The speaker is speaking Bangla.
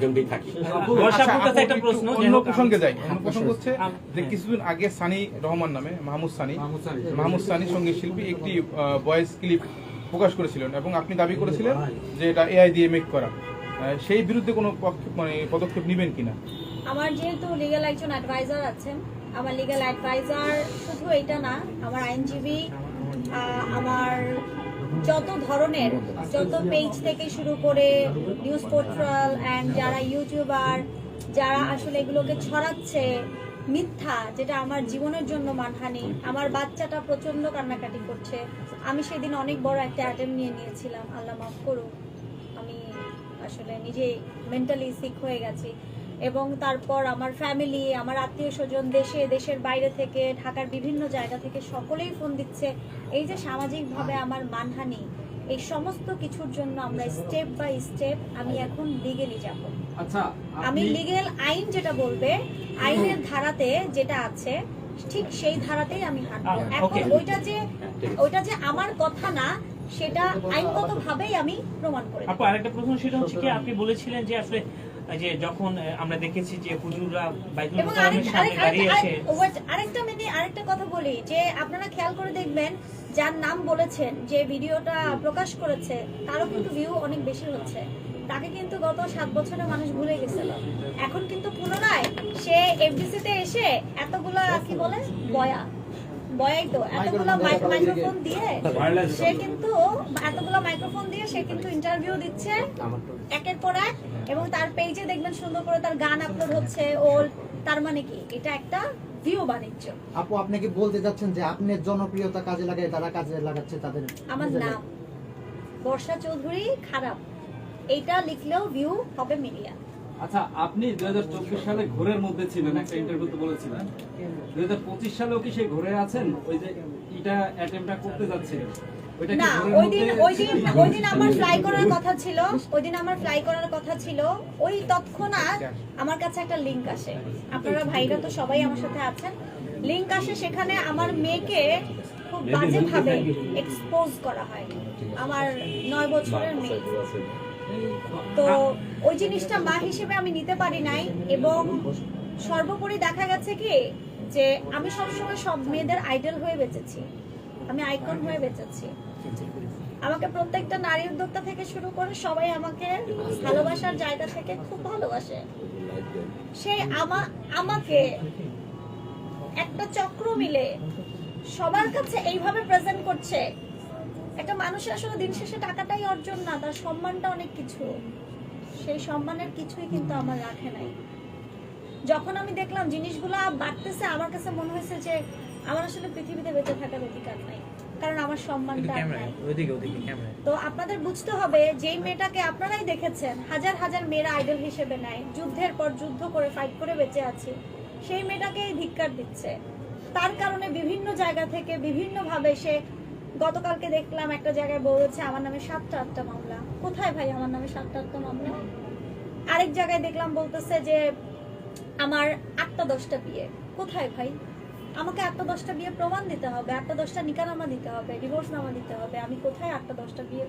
পর্যন্তই থাকি। বর্ষা আচ্ছা, একটা প্রশ্ন, অন্য প্রসঙ্গে যাই। হ্যাঁ, প্রসঙ্গ হচ্ছে যে হ্যাঁ। কিছুদিন আগে সানি রহমান নামে মাহমুদ সানি মাহমুদ সানি। সংগীত শিল্পী একটি ভয়েস ক্লিপ প্রকাশ করেছিলেন এবং আপনি দাবি করেছিলেন যে এটা এআই দিয়ে মেক করা। সেই বিরুদ্ধে কোনো পক্ষে- মানে পদক্ষেপ নেবেন কিনা? আমার যেহেতু লিগ্যাল একজন অ্যাডভাইজার আছেন আমার লিগ্যাল অ্যাডভাইজার শুধু এটা না আমার আইনজীবী আমার যত ধরনের, যত পেজ থেকে শুরু করে নিউজ পোর্টাল অ্যান্ড যারা ইউটিউবার যারা আসলে এগুলোকে ছড়াচ্ছে, মিথ্যা, যেটা আমার জীবনের জন্য মানহানি, আমার বাচ্চাটা প্রচণ্ড কান্নাকাটি করছে, আমি সেদিন অনেক বড় একটা অ্যাটেম্প নিয়ে নিয়েছিলাম। আল্লাহ মাফ করুক, আমি আসলে নিজেই মেন্টালি সিক হয়ে গেছি। এবং তারপর আমার ফ্যামিলি আমার আত্মীয় স্বজন দেশে দেশের বাইরে থেকে ঢাকার বিভিন্ন জায়গা থেকে সকলেই ফোন দিচ্ছে। এই যে সামাজিকভাবে আমার মানহানি এই সমস্ত কিছুর জন্য আমরা স্টেপ বাই স্টেপ আমি এখন লিগেলি যাব। আচ্ছা আমি লিগেল আইন যেটা বলবে আইনের ধারাতে যেটা আছে ঠিক সেই ধারাতেই আমি হাঁটবো। এখন ওইটা যে ওইটা যে আমার কথা না সেটা আইনগত ভাবেই আমি প্রমাণ করে। আপু আরেকটা প্রশ্ন সেটা হচ্ছে কি আপনি বলেছিলেন যে আসলে যে যখন আমরা দেখেছি যে হুজুররা বাইতুল সামনে দাঁড়িয়ে আরেকটা আরেকটা কথা বলি যে আপনারা খেয়াল করে দেখবেন যার নাম বলেছেন যে ভিডিওটা প্রকাশ করেছে তারও কিন্তু ভিউ অনেক বেশি হচ্ছে। তাকে কিন্তু গত সাত বছরে মানুষ ভুলে গেছিল এখন কিন্তু পুনরায় সে এফডিসি তে এসে এতগুলা কি বলে বয়া বয়াই তো এতগুলো মাইক্রোফোন দিয়ে সে কিন্তু এতগুলো মাইক্রোফোন দিয়ে সে কিন্তু ইন্টারভিউ দিচ্ছে। একের পর এক এবং তার পেজে দেখবেন সুন্দর করে তার গান আপলোড হচ্ছে ওর তার মানে কি? এটা একটা ভিউ বাণিজ্য। আপু আপনি কি বলতে যাচ্ছেন যে আপনার জনপ্রিয়তা কাজে লাগায় তারা কাজে লাগাচ্ছে তাদের আমার নাম বর্ষা চৌধুরী খারাপ। এইটা লিখলেও ভিউ হবে মিডিয়া আচ্ছা আপনি দুই হাজার চব্বিশ সালে ঘোরের মধ্যে ছিলেন একটা ইন্টারভিউতে বলেছিলেন। দুই হাজার পঁচিশ সালেও কি সেই ঘোরে আছেন? ওই যে এটা অ্যাটেম্পটা করতে যাচ্ছিলেন। না ওই দিন ওই দিন ওই দিন আমার ফ্লাই করার কথা ছিল ওই দিন আমার ফ্লাই করার কথা ছিল। ওই তৎক্ষণাৎ আমার কাছে একটা লিংক আসে। আপনারা ভাইরা তো সবাই আমার সাথে আছেন। লিংক আসে সেখানে আমার মেয়েকে খুব বাজেভাবে এক্সপোজ করা হয়। আমার নয় বছরের মেয়ে। তো ওই জিনিসটা মা হিসেবে আমি নিতে পারি নাই এবং সর্বোপরি দেখা গেছে কি যে আমি সবসময় সব মেয়েদের আইডল হয়ে বেঁচেছি। আমি আইকন হয়ে বেঁচেছি। আমাকে প্রত্যেকটা নারী উদ্যোক্তা থেকে শুরু করে সবাই আমাকে ভালোবাসার জায়গা থেকে খুব ভালোবাসে। সেই আমা, আমাকে একটা চক্র মিলে সবার কাছে এইভাবে প্রেজেন্ট করছে। একটা মানুষের আসলে দিন শেষে টাকাটাই অর্জন না, তার সম্মানটা অনেক কিছু। সেই সম্মানের কিছুই কিন্তু আমার রাখে নাই। যখন আমি দেখলাম জিনিসগুলো বাড়তেছে, আমার কাছে মনে হয়েছে যে আমার আসলে পৃথিবীতে বেঁচে থাকার অধিকার নাই কারণ আমার সম্মানটা তো আপনাদের বুঝতে হবে যেই মেয়েটাকে আপনারাই দেখেছেন হাজার হাজার মেয়েরা আইডল হিসেবে নেয় যুদ্ধের পর যুদ্ধ করে ফাইট করে বেঁচে আছে সেই ধিক্কার দিচ্ছে। তার কারণে বিভিন্ন জায়গা থেকে বিভিন্ন ভাবে সে গতকালকে দেখলাম একটা জায়গায় বলেছে আমার নামে সাতটা আটটা মামলা। কোথায় ভাই আমার নামে সাতটা আটটা মামলা? আরেক জায়গায় দেখলাম বলতেছে যে আমার আটটা দশটা বিয়ে। কোথায় ভাই? আমাকে আটটা দশটা বিয়ে প্রমাণ দিতে হবে, আটটা দশটা নিকানামা দিতে হবে ডিভোর্স নামা দিতে হবে, আমি কোথায় আটটা দশটা বিয়ে?